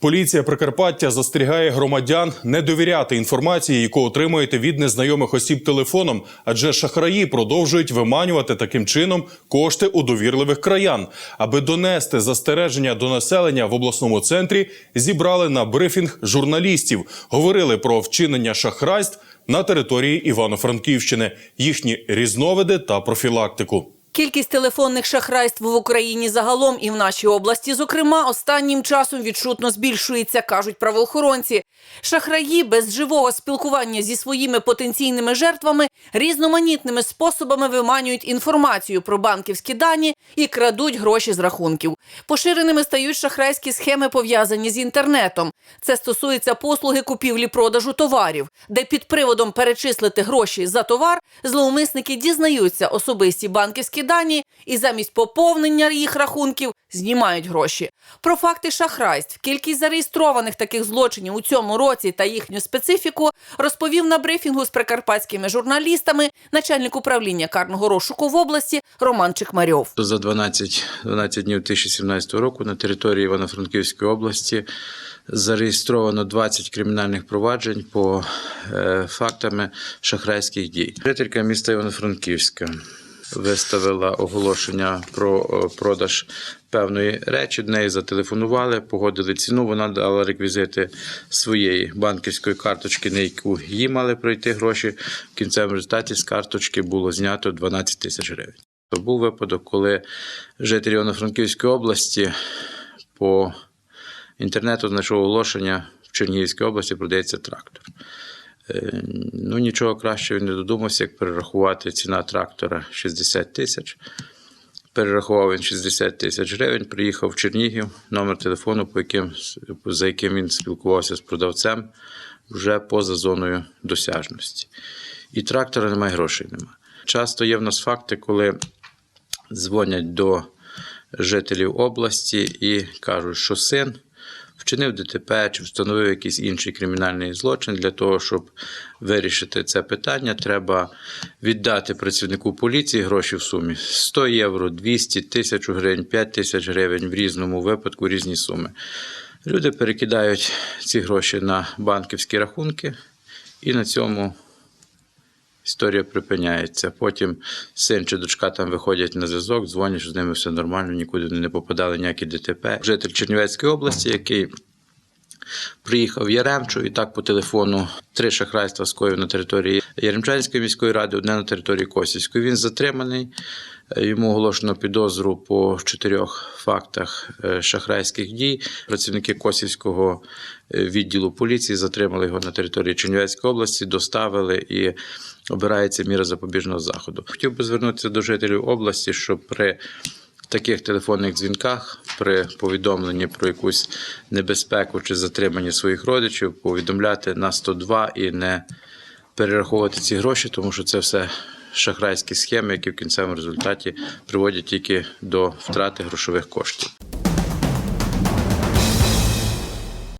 Поліція Прикарпаття застерігає громадян не довіряти інформації, яку отримуєте від незнайомих осіб телефоном, адже шахраї продовжують виманювати таким чином кошти у довірливих краян. Аби донести застереження до населення в обласному центрі, зібрали на брифінг журналістів, говорили про вчинення шахрайств на території Івано-Франківщини, їхні різновиди та профілактику. Кількість телефонних шахрайств в Україні загалом і в нашій області, зокрема, останнім часом відчутно збільшується, кажуть правоохоронці. Шахраї без живого спілкування зі своїми потенційними жертвами різноманітними способами виманюють інформацію про банківські дані і крадуть гроші з рахунків. Поширеними стають шахрайські схеми, пов'язані з інтернетом. Це стосується послуги купівлі-продажу товарів, де під приводом перечислити гроші за товар зловмисники дізнаються особисті банківські дані і замість поповнення їх рахунків знімають гроші. Про факти шахрайств, кількість зареєстрованих таких злочинів у цьому році та їхню специфіку розповів на брифінгу з прикарпатськими журналістами начальник управління карного розшуку в області Роман Чекмарьов. За 12, 12 днів 2017 року на території Івано-Франківської області зареєстровано 20 кримінальних проваджень по е, фактами шахрайських дій. Жителька міста Івано-Франківська виставила оголошення про е, продаж певної речі. До неї зателефонували, погодили ціну. Вона дала реквізити своєї банківської карточки, на яку їй мали пройти гроші. В кінцевому результаті з карточки було знято 12 тисяч гривень. То був випадок, коли житель Івано-Франківської області по інтернету знайшов оголошення в Чернігівській області продається трактор. Е, Ну, нічого кращого не додумався, як перерахувати ціна трактора 60 тисяч. Перерахував він 60 тисяч гривень, приїхав в Чернігів, номер телефону, по яким, за яким він спілкувався з продавцем, вже поза зоною досяжності. І трактора немає, грошей немає. Часто є в нас факти, коли дзвонять до жителів області і кажуть, що син вчинив ДТП чи встановив якийсь інший кримінальний злочин. Для того, щоб вирішити це питання, треба віддати працівнику поліції гроші в сумі 100 євро, 200, 1000 гривень, 5 тисяч гривень в різному випадку, різні суми. Люди перекидають ці гроші на банківські рахунки і на цьому історія припиняється. Потім син чи дочка там виходять на зв'язок, дзвонять, що з ними все нормально, нікуди не попадали ніякі ДТП. Житель Чернівецької області, який приїхав Яремчу і так по телефону три шахрайства скоїв на території Яремчанської міської ради, одне на території Косівської. Він затриманий. Йому оголошено підозру по чотирьох фактах е, шахрайських дій. Працівники Косівського е, відділу поліції затримали його на території Чернівецької області, доставили і обирається міра запобіжного заходу. Хотів би звернутися до жителів області, щоб при таких телефонних дзвінках, при повідомленні про якусь небезпеку чи затримання своїх родичів, повідомляти на 102 і не перераховувати ці гроші, тому що це все шахрайські схеми, які в кінцевому результаті приводять тільки до втрати грошових коштів.